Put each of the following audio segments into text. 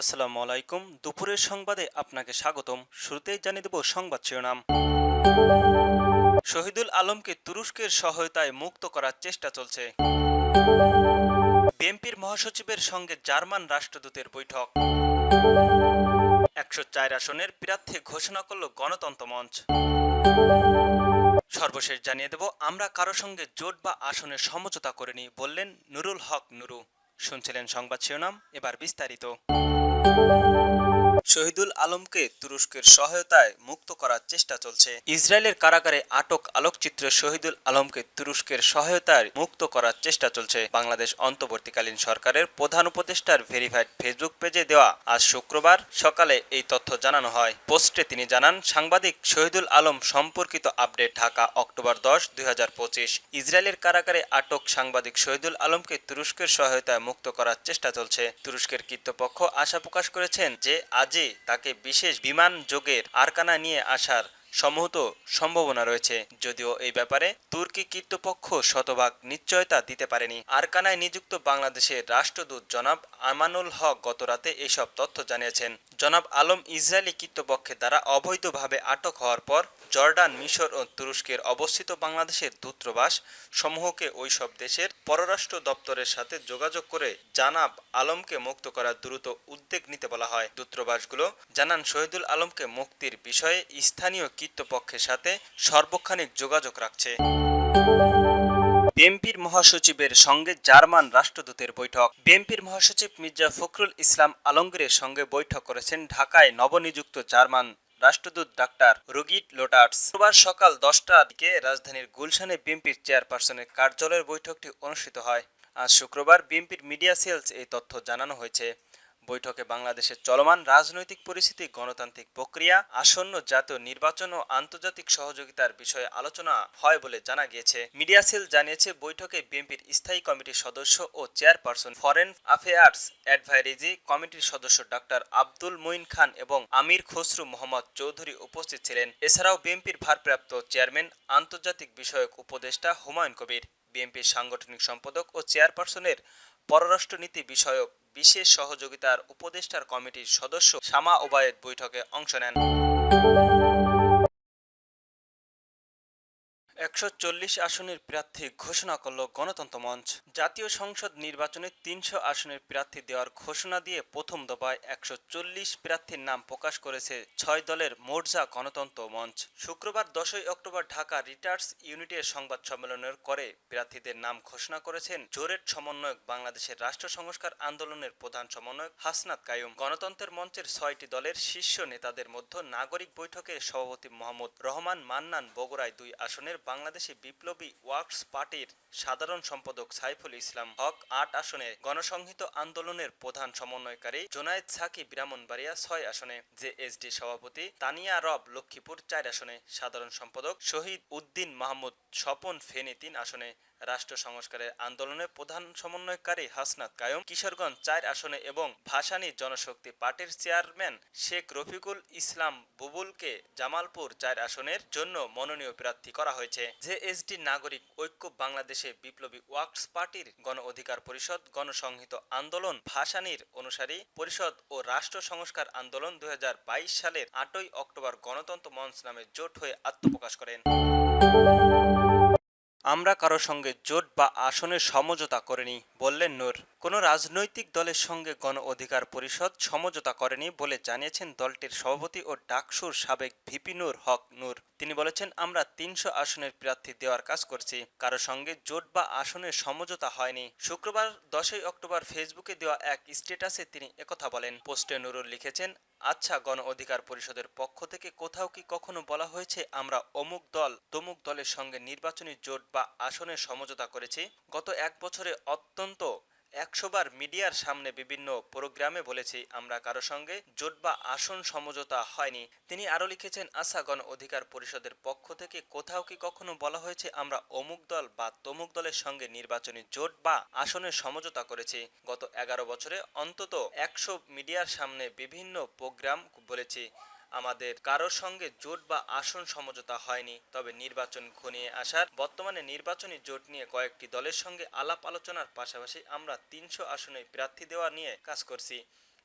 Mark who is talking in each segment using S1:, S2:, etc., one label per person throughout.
S1: আসসালামু আলাইকুম। দুপুরের সংবাদে আপনাকে স্বাগতম। শুরুতেই জানিয়ে দেব সংবাদ শিরোনাম। শহীদুল আলমকে তুরস্কের সহায়তায় মুক্ত করার চেষ্টা চলছে। বিএনপির মহাসচিবের সঙ্গে জার্মান রাষ্ট্রদূতের বৈঠক। একশো চার আসনের প্রার্থী ঘোষণা করল গণতন্ত্র মঞ্চ। সর্বশেষ জানিয়ে দেব, আমরা কারও সঙ্গে জোট বা আসনে সমঝোতা করিনি, বললেন নুরুল হক নুরু। শুনছিলেন সংবাদ শিরোনাম, এবার বিস্তারিত। Música শহীদুল আলমকে তুরস্কের সহায়তায় মুক্ত করার চেষ্টা চলছে। ইসরায়েলের কারাগারে আটক আলোকচিত্র শহীদুল আলমকে তুরস্কের সহায়তায় মুক্ত করার চেষ্টা চলছে। বাংলাদেশ অন্তর্বর্তীকালীন সরকারের প্রধান উপদেষ্টার ভেরিফাইড ফেসবুক পেজে দেওয়া আজ শুক্রবার সকালে এই তথ্য জানানো হয়। পোস্টে তিনি জানান, সাংবাদিক শহীদুল আলম সম্পর্কিত আপডেট ঢাকা, অক্টোবর দশ, দুই ইসরায়েলের কারাগারে আটক সাংবাদিক শহীদুল আলমকে তুরস্কের সহায়তায় মুক্ত করার চেষ্টা চলছে। তুরস্কের কর্তৃপক্ষ আশা প্রকাশ করেছেন যে আজই তাকে বিশেষ বিমান যোগের আরকানা নিয়ে আসার সমূহত সম্ভাবনা রয়েছে। যদিও এই ব্যাপারে তুর্কি কর্তৃপক্ষ শতভাগ নিশ্চয়তা দিতে পারেনি। আরকানায় নিযুক্ত বাংলাদেশের রাষ্ট্রদূত জনাব আমানুল হক গতরাতে এইসব তথ্য জানিয়েছেন। জনাব আলম ইসরায়েলি কর্তৃপক্ষের দ্বারা অবৈধভাবে আটক হওয়ার পর জর্ডান, মিশর ও তুরস্কের অবস্থিত বাংলাদেশের দূতাবাস সমূহকে ওইসব দেশের পররাষ্ট্র দপ্তরের সাথে যোগাযোগ করে জানাব আলমকে মুক্ত করার দ্রুত উদ্যোগ নিতে বলা হয়। দূতাবাসগুলো জানান, শহীদুল আলমকে মুক্তির বিষয়ে স্থানীয় কর্তৃপক্ষের সাথে সর্বক্ষণিক যোগাযোগ রাখছে। বিএনপির মহাসচিবের সঙ্গে জার্মান রাষ্ট্রদূতের বৈঠক। বিএনপির মহাসচিব মির্জা ফখরুল ইসলাম আলমগীরের সঙ্গে বৈঠক করেছেন ঢাকায় নবনিযুক্ত জার্মান রাষ্ট্রদূত ডাক্তার রুগিট লোটার্স শুক্রবার সকাল দশটার দিকে রাজধানীর গুলশানে বিএনপির চেয়ারপারসনের কার্যালয়ের বৈঠকটি অনুষ্ঠিত হয়। আজ শুক্রবার বিএনপির মিডিয়া সেলস এই তথ্য জানানো হয়েছে। বৈঠকে বাংলাদেশের চলমান রাজনৈতিক পরিস্থিতি, গণতান্ত্রিক প্রক্রিয়া, আসন্ন জাতীয় নির্বাচন ও আন্তর্জাতিক সহযোগিতার বিষয়ে আলোচনা হয় বলে জানা গিয়েছে। মিডিয়া সেল জানিয়েছে, বৈঠকে বিএনপির স্থায়ী কমিটির সদস্য ও চেয়ারপারসন ফরেন অ্যাফেয়ার্স অ্যাডভাইজরি কমিটির সদস্য ডাক্তার আব্দুল মঈন খান এবং আমির খসরু মোহাম্মদ চৌধুরী উপস্থিত ছিলেন। এছাড়াও বিএনপির ভারপ্রাপ্ত চেয়ারম্যান, আন্তর্জাতিক বিষয়ক উপদেষ্টা হুমায়ুন কবির। বিএনপির সাংগঠনিক সম্পাদক ও চেয়ারপারসনের পররাষ্ট্রনীতি বিষয়ক বিশেষ সহযোগিতার উপদেষ্টার কমিটির সদস্য শামা ওবায়েদ বৈঠকে অংশ নেন। একশো চল্লিশ আসনের প্রার্থী ঘোষণা করল গণতন্ত্র মঞ্চ। জাতীয় সংসদ নির্বাচনে তিনশো আসনের প্রার্থী দেওয়ার ঘোষণা দিয়ে প্রথম দফায় একশো চল্লিশ প্রার্থীর নাম প্রকাশ করেছে ছয় দলের মোর্জা গণতন্ত্র মঞ্চ। শুক্রবার দশই অক্টোবর ঢাকা রিটার্স ইউনিটের সংবাদ সম্মেলনের করে প্রার্থীদের নাম ঘোষণা করেছেন জোরেট সমন্বয়ক বাংলাদেশের রাষ্ট্র সংস্কার আন্দোলনের প্রধান সমন্বয়ক হাসনাত কায়ুম। গণতন্ত্রের মঞ্চের ছয়টি দলের শীর্ষ নেতাদের মধ্যে নাগরিক বৈঠকে সভাপতি মোহাম্মদ রহমান মান্নান বগুড়ায় দুই আসনের বাংলাদেশি বিপ্লবী ওয়ার্কস পার্টির সাধারণ সম্পাদক সাইফুল ইসলাম হক আট আসনে গণসংহিত আন্দোলনের প্রধান সমন্বয়কারী জোনায়েদ সাকি ব্রাহ্মণবাড়িয়া ছয় আসনে জেএসডি সভাপতি তানিয়া রব লক্ষ্মীপুর চার আসনে সাধারণ সম্পাদক শহীদ উদ্দিন মাহমুদ স্বপন ফেনে তিন আসনে রাষ্ট্র সংস্কারের আন্দোলনে প্রধান সমন্বয়কারী হাসনাত কায়ম, কিশোরগঞ্জ চার আসনে এবং ভাসানী জনশক্তি পার্টির চেয়ারম্যান শেখ রফিকুল ইসলাম বুবুলকে জামালপুর চার আসনের জন্য মনোনীয় প্রার্থী করা হয়েছে। জেএসডি নাগরিক ঐক্য বাংলাদেশে বিপ্লবী ওয়ার্কস পার্টির গণ অধিকার পরিষদ গণসংহিত আন্দোলন ভাসানীর অনুসারী পরিষদ ও রাষ্ট্র সংস্কার আন্দোলন দু হাজার বাইশ সালের আটই অক্টোবর গণতন্ত্র মঞ্চ নামে জোট হয়ে আত্মপ্রকাশ করেন। আমরা কারও সঙ্গে জোট বা আসনের সমঝোতা করেনি, বললেন নূর। কোনো রাজনৈতিক দলের সঙ্গে গণ অধিকার পরিষদ সমঝোতা করেনি বলে জানিয়েছেন দলটির সভাপতি ও ডাকসুর সাবেক ভিপি নূর হক নূর। তিনি বলেছেন, আমরা তিনশো আসনের প্রার্থী দেওয়ার কাজ করছি। কারও সঙ্গে জোট বা আসনের সমঝোতা হয়নি। শুক্রবার দশই অক্টোবর ফেসবুকে দেওয়া এক স্ট্যাটাসে তিনি একথা বলেন। পোস্টে নুরুল লিখেছেন আচ্ছা গণ অধিকার পরিষদের পক্ষ থেকে কোথাও কি কখনো বলা হয়েছে আমরা অমুক দল, তমুক দলের সঙ্গে নির্বাচনী জোট বা আসনে সমঝোতা করেছি? গত এক বছরে অত্যন্ত একশোবার মিডিয়ার সামনে বিভিন্ন প্রোগ্রামে বলেছি, আমরা কারও সঙ্গে জোট বা আসন সমঝোতা হয়নি। তিনি আরও লিখেছেন আশা গণ অধিকার পরিষদের পক্ষ থেকে কোথাও কি কখনো বলা হয়েছে, আমরা অমুক দল বা তমুক দলের সঙ্গে নির্বাচনী জোট বা আসনের সমঝোতা করেছি। গত এগারো বছরে অন্তত একশো মিডিয়ার সামনে বিভিন্ন প্রোগ্রাম বলেছি। আমাদের কারোর সঙ্গে জোট বা আসন সমঝোতা হয়নি, তবে নির্বাচন ঘনিয়ে আসার, বর্তমানে নির্বাচনী জোট নিয়ে কয়েকটি দলের সঙ্গে আলাপ আলোচনার পাশাপাশি আমরা তিনশো আসনে প্রার্থী দেওয়া নিয়ে কাজ করছি।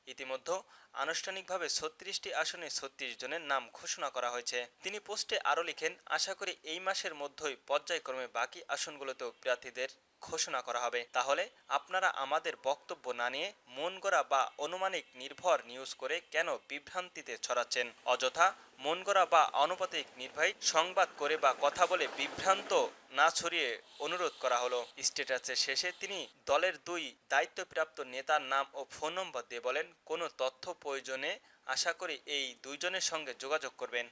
S1: ইতিমধ্যে আনুষ্ঠানিকভাবে ছত্রিশটি আসনে ছত্রিশ জনের নাম ঘোষণা করা হয়েছে। তিনি পোস্টে আরও লিখেন, আশা করি এই মাসের মধ্যেই পর্যায়ক্রমে বাকি আসনগুলোতেও প্রার্থীদের ঘোষণা করা হবে। তাহলে আপনারা আমাদের বক্তব্য না নিয়ে মন গড়া বা অনুমানিক নির্ভর নিউজ করে কেন বিভ্রান্তিতে ছড়াচ্ছেন? অযথা মন গড়া বা আনুপাতিক নির্বাহী সংবাদ করে বা কথা বলে বিভ্রান্ত না ছড়িয়ে অনুরোধ করা হলো। স্ট্যাটাসের শেষে তিনি দলের দুই দায়িত্বপ্রাপ্ত নেতার নাম ও ফোন নম্বর দিয়ে বলেন, কোনো তথ্য প্রয়োজনে আশা করি এই দুইজনের সঙ্গে যোগাযোগ করবেন।